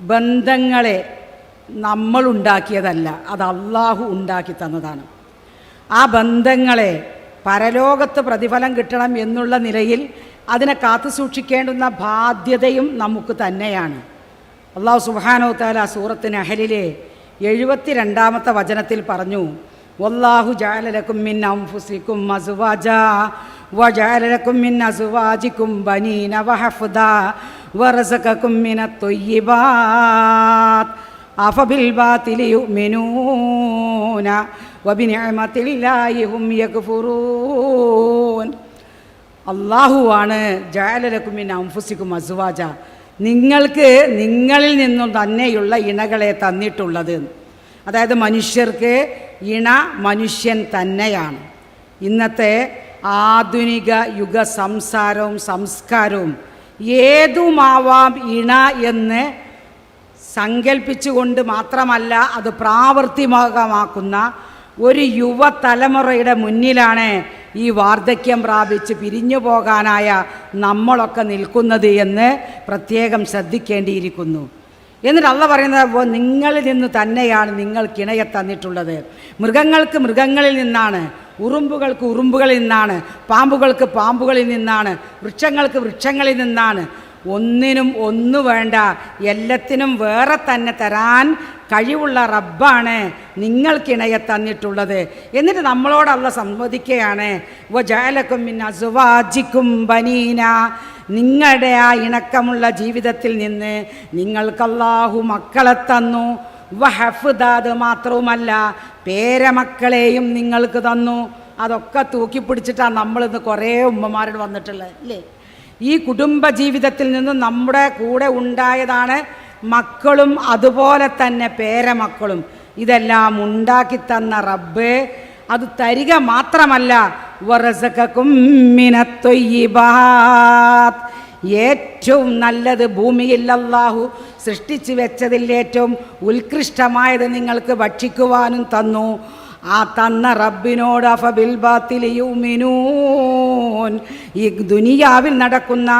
ബന്ധങ്ങളെ നമ്മൾ ഉണ്ടാക്കിയതല്ല അത് അള്ളാഹു ഉണ്ടാക്കി തന്നതാണ് ആ ബന്ധങ്ങളെ പരലോകത്ത് പ്രതിഫലം കിട്ടണം എന്നുള്ള നിലയിൽ അതിനെ കാത്തു സൂക്ഷിക്കേണ്ടുന്ന ബാധ്യതയും നമുക്ക് തന്നെയാണ്. അള്ളാഹു സുബാനോ താല സൂറത്തിന് അഹലിലെ എഴുപത്തി രണ്ടാമത്തെ വചനത്തിൽ പറഞ്ഞു വല്ലാഹു ജാലലക്കും മിൻ അസുവാജ വജാലലക്കും മിൻ ബനീന വറസക്കും മിന തൊയ്യിബാത്ത് അഫബിൽ ബാത്തിലി യുഅ്മിനൂന വബിനിഅമത്തില്ലാഹി ഹും യക്ഫുറൂൻ അള്ളാഹുവാണ് ജാലലക്കുമിൻ അംഫുസിക്കും അസുവാജ. നിങ്ങൾക്ക് നിങ്ങളിൽ നിന്നും തന്നെയുള്ള ഇണകളെ തന്നിട്ടുള്ളത്. അതായത് മനുഷ്യർക്ക് ഇണ മനുഷ്യൻ തന്നെയാണ്. ഇന്നത്തെ ആധുനിക യുഗ സംസാരവും സംസ്കാരവും ഏതുമാവാം ഇണ എന്ന് സങ്കല്പിച്ചുകൊണ്ട് മാത്രമല്ല അത് പ്രാവർത്തികമാക്കുന്ന ഒരു യുവതലമുറയുടെ മുന്നിലാണ് ഈ വാർദ്ധക്യം പ്രാപിച്ച് പിരിഞ്ഞു പോകാനായ നമ്മളൊക്കെ നിൽക്കുന്നത് എന്ന് പ്രത്യേകം ശ്രദ്ധിക്കേണ്ടിയിരിക്കുന്നു. എന്നിട്ട് അള്ള പറയുന്നത് "അപ്പോൾ നിങ്ങളിൽ നിന്ന് തന്നെയാണ് നിങ്ങൾ കിണയെ തന്നിട്ടുള്ളത്. മൃഗങ്ങൾക്ക് മൃഗങ്ങളിൽ നിന്നാണ് ഉറുമ്പുകൾക്ക് ഉറുമ്പുകളിൽ നിന്നാണ് പാമ്പുകൾക്ക് പാമ്പുകളിൽ നിന്നാണ് വൃക്ഷങ്ങൾക്ക് വൃക്ഷങ്ങളിൽ നിന്നാണ്. ഒന്നിനും ഒന്നു വേണ്ട എല്ലാത്തിനും വേറെ തന്നെ തരാൻ കഴിവുള്ള റബ്ബാണ് നിങ്ങൾക്കിണയെ തന്നിട്ടുള്ളത്. എന്നിട്ട് നമ്മളോടല്ല സംവദിക്കുകയാണ് വജാലക്കും അസുവാജിക്കും ബനീന. നിങ്ങളുടെ ആ ഇണക്കമുള്ള ജീവിതത്തിൽ നിന്ന് നിങ്ങൾക്കല്ലാഹു മക്കളെ തന്നു. വഹഫുദാത് മാത്രവുമല്ല പേരമക്കളെയും നിങ്ങൾക്ക് തന്നു. അതൊക്കെ തൂക്കി തൂക്കിപ്പിടിച്ചിട്ടാണ് നമ്മളിന്ന് കുറേ ഉമ്മമാരോട് വന്നിട്ടുള്ളത് അല്ലേ ഈ കുടുംബ ജീവിതത്തിൽ നിന്ന് നമ്മുടെ കൂടെ ഉണ്ടായതാണ് മക്കളും അതുപോലെ തന്നെ പേരമക്കളും. ഇതെല്ലാം ഉണ്ടാക്കി തന്ന റബ്ബ് അത് തരിക മാത്രമല്ല. വറസക്കും മിനത്തൊയ്യിബാത്ത്. ഏറ്റവും നല്ലത് ഭൂമിയിൽ അല്ലാഹു സൃഷ്ടിച്ചു വെച്ചതിൽ ഏറ്റവും ഉത്കൃഷ്ടമായത് നിങ്ങൾക്ക് ഭക്ഷിക്കുവാനും തന്നു. ആ തന്ന റബ്ബിനോട് ഈ ദുനിയാവിൽ നടക്കുന്ന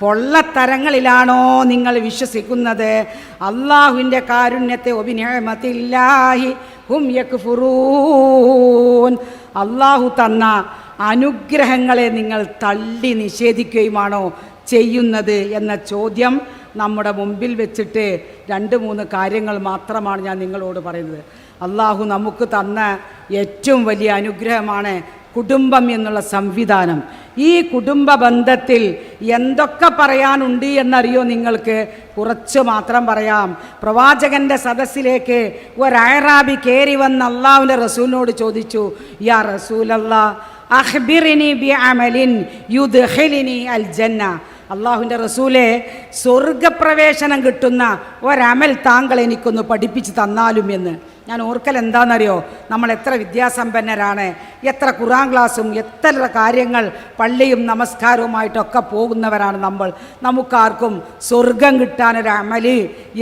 പൊള്ളത്തരങ്ങളിലാണോ നിങ്ങൾ വിശ്വസിക്കുന്നത്? അള്ളാഹുവിന്റെ കാരുണ്യത്തെ ഒബിനേമത്തില്ലാഹി ഹും യക്ഫുറൂൻ അള്ളാഹു തന്ന അനുഗ്രഹങ്ങളെ നിങ്ങൾ തള്ളി നിഷേധിക്കുകയുമാണോ? ചെയ്യുന്നത് എന്ന ചോദ്യം നമ്മുടെ മുമ്പിൽ വെച്ചിട്ട് രണ്ട് മൂന്ന് കാര്യങ്ങൾ മാത്രമാണ് ഞാൻ നിങ്ങളോട് പറയുന്നത്. അള്ളാഹു നമുക്ക് തന്ന ഏറ്റവും വലിയ അനുഗ്രഹമാണ് കുടുംബം എന്നുള്ള സംവിധാനം. ഈ കുടുംബ ബന്ധത്തിൽ എന്തൊക്കെ പറയാനുണ്ട് എന്നറിയോ നിങ്ങൾക്ക്? കുറച്ച് മാത്രം പറയാം. പ്രവാചകന്റെ സദസ്സിലേക്ക് ഒരയറാബി കയറി വന്ന് അള്ളാഹുവിന്റെ റസൂലിനോട് ചോദിച്ചു യാ റസൂലല്ലാ അഹ്ബിറിനി ബി അമലിൻ യുദ്ഖിലിനി അൽ ജന്ന. അള്ളാഹുവിന്റെ റസൂലെ സ്വർഗപ്രവേശനം കിട്ടുന്ന ഒരമൽ താങ്കൾ എനിക്കൊന്ന് പഠിപ്പിച്ച് തന്നാലും എന്ന്. ഞാൻ ഓർക്കൽ എന്താണെന്നറിയോ? നമ്മൾ എത്ര വിദ്യാസമ്പന്നരാണ്. എത്ര ഖുറാൻ ക്ലാസ്സും എത്ര കാര്യങ്ങൾ പള്ളിയും നമസ്കാരവുമായിട്ടൊക്കെ പോകുന്നവരാണ് നമ്മൾ. നമുക്കാർക്കും സ്വർഗം കിട്ടാനൊരു അമൽ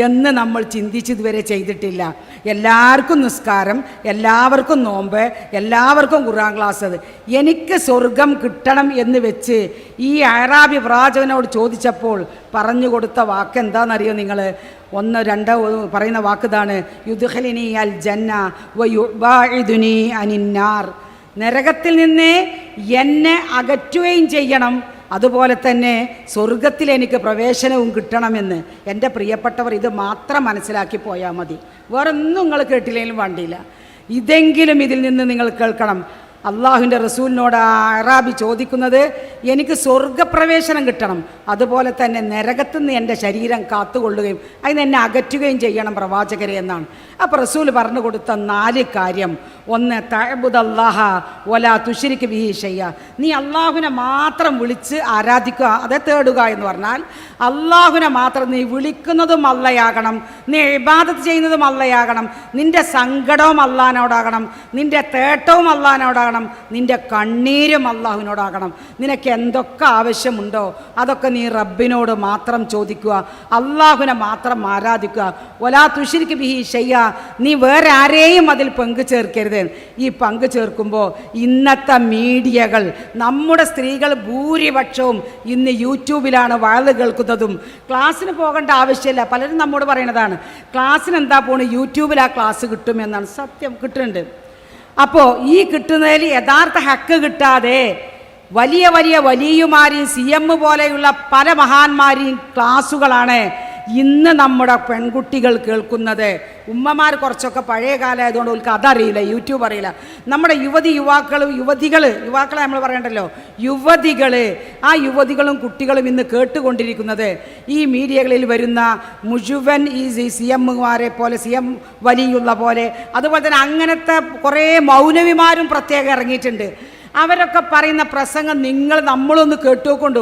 എന്ന് നമ്മൾ ചിന്തിച്ചിതുവരെ ചെയ്തിട്ടില്ല. എല്ലാവർക്കും നിസ്കാരം എല്ലാവർക്കും നോമ്പ് എല്ലാവർക്കും ഖുറാൻ ക്ലാസ്. എനിക്ക് സ്വർഗം കിട്ടണം എന്ന് വെച്ച് ഈ അയറാബി പ്രാചകനോട് ചോദിച്ചപ്പോൾ പറഞ്ഞു കൊടുത്ത വാക്ക് എന്താണെന്നറിയോ നിങ്ങൾ? ഒന്ന് രണ്ട് പറയുന്ന വാക്കുതാണ്. യുദ്ഹലിനി അൽ ജന്ന വയുബാഇദുനി അനിന്നാർ. നരകത്തിൽ നിന്ന് എന്നെ അകറ്റുകയും ചെയ്യണം. അതുപോലെ തന്നെ സ്വർഗത്തിൽ എനിക്ക് പ്രവേശനവും കിട്ടണമെന്ന് എന്റെ പ്രിയപ്പെട്ടവർ ഇത് മാത്രം മനസ്സിലാക്കി പോയാൽ മതി. വേറൊന്നും നിങ്ങൾ കേട്ടില്ലെങ്കിലും വേണ്ടിയില്ല. ഇതെങ്കിലും ഇതിൽ നിന്ന് നിങ്ങൾ കേൾക്കണം. അള്ളാഹുവിന്റെ റസൂലിനോട് അറാബി ചോദിക്കുന്നത് എനിക്ക് സ്വർഗപ്രവേശനം കിട്ടണം. അതുപോലെ തന്നെ നരകത്തുനിന്ന് എന്റെ ശരീരം കാത്തുകൊള്ളുകയും അതിന് എന്നെ അകറ്റുകയും ചെയ്യണം പ്രവാചകരെ എന്നാണ്. അപ്പോൾ റസൂൽ പറഞ്ഞു കൊടുത്ത നാല് കാര്യം. ഒന്ന് തഴബുദല്ലാഹ ഒല തുഷിരിക്ക് ബിഹീഷയ്യ നീ അള്ളാഹുവിനെ മാത്രം വിളിച്ച് ആരാധിക്കുക. അതെ തേടുക എന്ന് പറഞ്ഞാൽ അള്ളാഹുവിനെ മാത്രം നീ വിളിക്കുന്നതും അല്ലയാകണം. നീ ഇബാദത്ത് ചെയ്യുന്നതും അല്ലയാകണം. നിന്റെ സങ്കടവും അള്ളാനോടാകണം നിന്റെ തേട്ടവും അള്ളഹാനോടാകണം. ആരോടാകണം നിന്റെ കണ്ണീരും അള്ളാഹുവിനോടാകണം. നിനക്ക് എന്തൊക്കെ ആവശ്യമുണ്ടോ അതൊക്കെ നീ റബ്ബിനോട് മാത്രം ചോദിക്കുക. അള്ളാഹുവിനെ മാത്രം ആരാധിക്കുക. ഒലാ തുഷിരിക്ക് ബിഹി ഷയ്യ നീ വേറെ ആരെയും അതിൽ പങ്കു ചേർക്കരുത്. ഈ പങ്കു ചേർക്കുമ്പോൾ ഇന്നത്തെ മീഡിയകൾ നമ്മുടെ സ്ത്രീകൾ ഭൂരിപക്ഷവും ഇന്ന് യൂട്യൂബിലാണ് വാഴ് കേൾക്കുന്നതും. ക്ലാസ്സിന് പോകേണ്ട ആവശ്യമില്ല. പലരും നമ്മോട് പറയണതാണ് ക്ലാസ്സിന് എന്താ പോണ്? യൂട്യൂബിൽ ആ ക്ലാസ് കിട്ടുമെന്നാണ് സത്യം കിട്ടുന്നുണ്ട്. അപ്പോൾ ഈ കിട്ടുന്നതിൽ യഥാർത്ഥ ഹക്ക് കിട്ടാതെ വലിയ വലിയ വലിയമാരെയും സി എം പോലെയുള്ള പല മഹാന്മാരെയും ക്ലാസ്സുകളാണ് ഇന്ന് നമ്മുടെ പെൺകുട്ടികൾ കേൾക്കുന്നത് ഉമ്മമാർ കുറച്ചൊക്കെ പഴയ കാലമായതുകൊണ്ട് അവർക്ക് അതറിയില്ല യൂട്യൂബ് അറിയില്ല. നമ്മുടെ യുവതി യുവാക്കൾ യുവതികൾ യുവാക്കളെ നമ്മൾ പറയണ്ടല്ലോ? യുവതികൾ ആ യുവതികളും കുട്ടികളും ഇന്ന് കേട്ടുകൊണ്ടിരിക്കുന്നത് ഈ മീഡിയകളിൽ വരുന്ന മുഴുവൻ ഈ സി എമ്മുമാരെ പോലെ സി എം വലിയുള്ള പോലെ അതുപോലെ തന്നെ അങ്ങനത്തെ കുറേ മൗനവിമാരും പ്രത്യേകം ഇറങ്ങിയിട്ടുണ്ട്. അവരൊക്കെ പറയുന്ന പ്രസംഗം നിങ്ങൾ നമ്മളൊന്ന് കേട്ടുകൊണ്ടു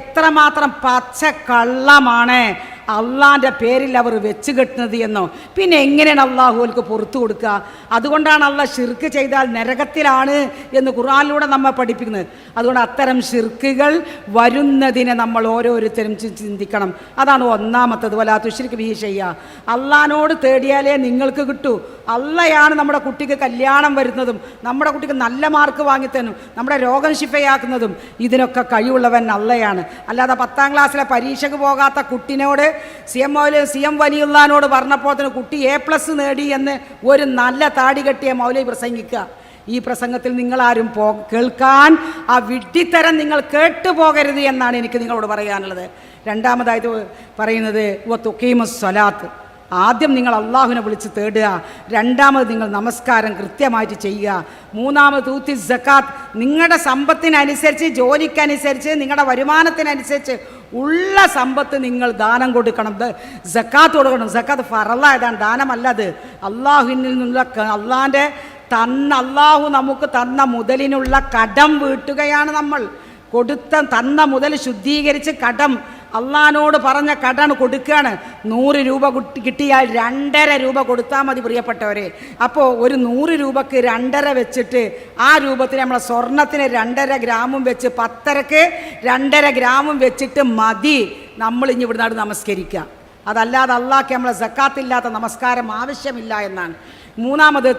എത്രമാത്രം പച്ച കള്ളമാണ് അള്ളാന്റെ പേരിൽ അവർ വെച്ച് കെട്ടുന്നത് എന്നോ? പിന്നെ എങ്ങനെയാണ് അള്ളാഹുവൽക്ക് പുറത്തു കൊടുക്കുക? അതുകൊണ്ടാണ് അള്ളാഹ് ഷിർക്ക് ചെയ്താൽ നരകത്തിലാണ് എന്ന് ഖുറാനിലൂടെ നമ്മൾ പഠിപ്പിക്കുന്നത്. അതുകൊണ്ട് അത്തരം ഷിർക്കുകൾ വരുന്നതിനെ നമ്മൾ ഓരോരുത്തരും ചിന്തിക്കണം. അതാണ് ഒന്നാമത്തത്. വലാ തുഷിർക്ക് ചെയ്യുക അള്ളഹാനോട് തേടിയാലേ നിങ്ങൾക്ക് കിട്ടൂ. അള്ളയാണ് നമ്മുടെ കുട്ടിക്ക് കല്യാണം വരുന്നതും നമ്മുടെ കുട്ടിക്ക് നല്ല മാർക്ക് വാങ്ങിത്തരും നമ്മുടെ രോഗം ശിഫയാക്കുന്നതും ഇതിനൊക്കെ കഴിവുള്ളവൻ അള്ളയാണ്. അല്ലാതെ പത്താം ക്ലാസ്സിലെ പരീക്ഷയ്ക്ക് പോകാത്ത കുട്ടിനോട് C M Moulavi C M വലിയുള്ളാനോട് പറഞ്ഞപ്പോൾ തന്നെ കുട്ടി എ പ്ലസ് നേടി എന്ന് ഒരു നല്ല താടി കെട്ടിയ മൗലവി പ്രസംഗിക്കുക. ഈ പ്രസംഗത്തിൽ നിങ്ങളാരും പോ കേൾക്കാൻ ആ വിഡ്ഢിത്തരം നിങ്ങൾ കേട്ടു പോകരുത് എന്നാണ് എനിക്ക് നിങ്ങളോട് പറയാനുള്ളത്. രണ്ടാമതായിട്ട് പറയുന്നത് സ്വലാത്ത്. ആദ്യം നിങ്ങൾ അള്ളാഹുവിനെ വിളിച്ച് തേടുക. രണ്ടാമത് നിങ്ങൾ നമസ്കാരം കൃത്യമായിട്ട് ചെയ്യുക. മൂന്നാമത് തൂത്തി സക്കാത്ത്. നിങ്ങളുടെ സമ്പത്തിനനുസരിച്ച് ജോലിക്കനുസരിച്ച് നിങ്ങളുടെ വരുമാനത്തിനനുസരിച്ച് ഉള്ള സമ്പത്ത് നിങ്ങൾ ദാനം കൊടുക്കണം. സക്കാത്ത് കൊടുക്കണം. സക്കാത്ത് ഫറലായതാണ് ദാനമല്ല അത്. അള്ളാഹുവിൽ നിന്നുള്ള അള്ളാന്റെ തന്ന അള്ളാഹു നമുക്ക് തന്ന മുതലിനുള്ള കടം വീട്ടുകയാണ് നമ്മൾ. കൊടുത്ത തന്ന മുതൽ ശുദ്ധീകരിച്ച് കടം അള്ളഹാനോട് പറഞ്ഞ കടം കൊടുക്കുകയാണ്. നൂറ് രൂപ കുട്ടി- കിട്ടിയാൽ രണ്ടര രൂപ കൊടുത്താൽ മതി പ്രിയപ്പെട്ടവരെ. അപ്പോൾ ഒരു നൂറ് രൂപക്ക് രണ്ടര വെച്ചിട്ട് ആ രൂപത്തിൽ നമ്മളെ സ്വർണത്തിന് രണ്ടര ഗ്രാമും വെച്ച് പത്തരക്ക് രണ്ടര ഗ്രാമും വെച്ചിട്ട് മതി. നമ്മൾ ഇനി ഇവിടുന്ന് നമസ്കരിക്കുക അതല്ലാതെ അള്ളാഹ്ക്ക് നമ്മളെ സക്കാത്തില്ലാത്ത നമസ്കാരം ആവശ്യമില്ല എന്നാണ്. മൂന്നാമത്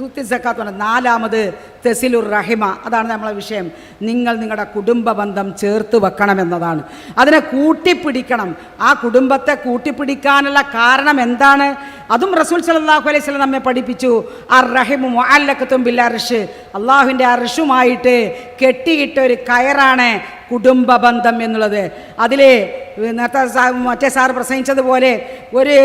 തൂത്തി സക്കാത്ത് പറഞ്ഞത് നാലാമത് തെസിലുർ റഹിമ. അതാണ് നമ്മളെ വിഷയം. നിങ്ങൾ നിങ്ങളുടെ കുടുംബ ബന്ധം ചേർത്ത് വെക്കണമെന്നതാണ് അതിനെ കൂട്ടിപ്പിടിക്കണം. ആ കുടുംബത്തെ കൂട്ടിപ്പിടിക്കാനുള്ള കാരണം എന്താണ്? അതും റസൂൽ സലാഹു അലൈഹി സ്വലം നമ്മെ പഠിപ്പിച്ചു. ആ റഹിമു അല്ലക്കത്തും ബിൽ അർഷ് അള്ളാഹുവിന്റെ അർഷുമായിട്ട് കെട്ടിയിട്ട ഒരു കയറാണ് കുടുംബ ബന്ധം എന്നുള്ളത്. അതിൽ നേരത്തെ മറ്റേ സാർ പ്രസംഗിച്ചതുപോലെ ഒരു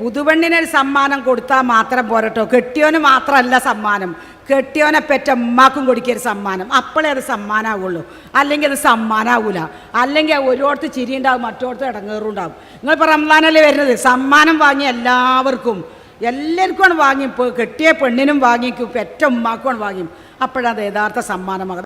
പുതുപെണ്ണിനൊരു സമ്മാനം കൊടുത്താൽ മാത്രം പോരട്ടോ. കെട്ടിയോന് മാത്രമല്ല സമ്മാനം. കെട്ടിയോനെ പെറ്റ ഉമ്മാക്കും കൊടുക്കിയൊരു സമ്മാനം. അപ്പോഴേ അത് സമ്മാനാവുള്ളൂ. അല്ലെങ്കിൽ അത് സമ്മാനാവൂല. അല്ലെങ്കിൽ ഒരുടത്ത് ചിരി ഉണ്ടാവും മറ്റോടത്ത് ഇടങ്ങേറുണ്ടാവും. നിങ്ങൾ ഇപ്പോൾ റംസാനല്ലേ വരുന്നത്? സമ്മാനം വാങ്ങി എല്ലാവർക്കും. എല്ലാവർക്കും വാങ്ങി കെട്ടിയ പെണ്ണിനും വാങ്ങിക്കും പെറ്റ ഉമ്മാക്കും വാങ്ങി. അപ്പോഴത് യഥാർത്ഥ സമ്മാനമാകും